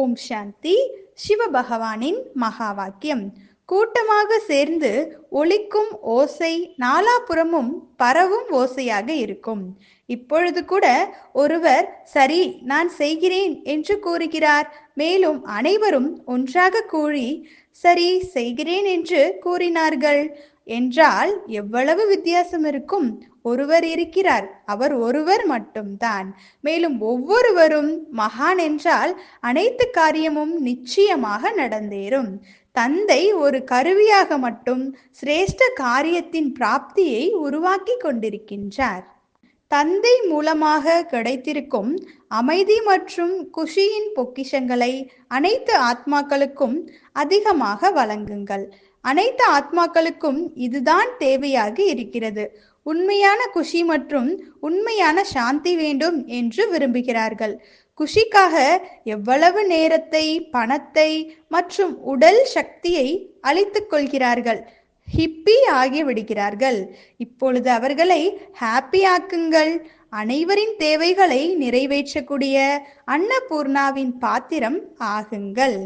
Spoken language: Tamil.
ஓம் சாந்தி சிவபகவானின் மகா வாக்கியம் கூட்டமாக சேர்ந்து ஒலிக்கும் ஓசை நாலாபுறமும் பரவும் ஓசையாக இருக்கும். இப்பொழுது கூட ஒருவர் சரி நான் செய்கிறேன் என்று கூறுகிறார். மேலும் அனைவரும் ஒன்றாக கூறி சரி செய்கிறேன் என்று கூறினார்கள். என்றால் எவ்வளவு வித்தியாசம் இருக்கும்? ஒருவர் இருக்கிறார் அவர் ஒருவர் மட்டும்தான். மேலும் ஒவ்வொருவரும் மகான் என்றால் அனைத்து காரியமும் நிச்சயமாக நடந்தேறும். தந்தை ஒரு கருவியாக மட்டும் சிரேஷ்ட காரியத்தின் பிராப்தியை உருவாக்கி கொண்டிருக்கின்றார். தந்தை மூலமாக கிடைத்திருக்கும் அமைதி மற்றும் குஷியின் பொக்கிஷங்களை அனைத்து ஆத்மாக்களுக்கும் அதிகமாக வழங்குங்கள். அனைத்து ஆத்மாக்களுக்கும் இதுதான் தேவையாக இருக்கிறது. உண்மையான குஷி மற்றும் உண்மையான சாந்தி வேண்டும் என்று விரும்புகிறார்கள். குஷிக்காக எவ்வளவு நேரத்தை பணத்தை மற்றும் உடல் சக்தியை அழித்துக் கொள்கிறார்கள்? ஹிப்பி ஆகி விடுகிறார்கள். இப்பொழுது அவர்களை ஹாப்பி ஆக்குங்கள். அனைவரின் தேவைகளை நிறைவேற்றக்கூடிய அன்னபூர்ணாவின் பாத்திரம் ஆகுங்கள்.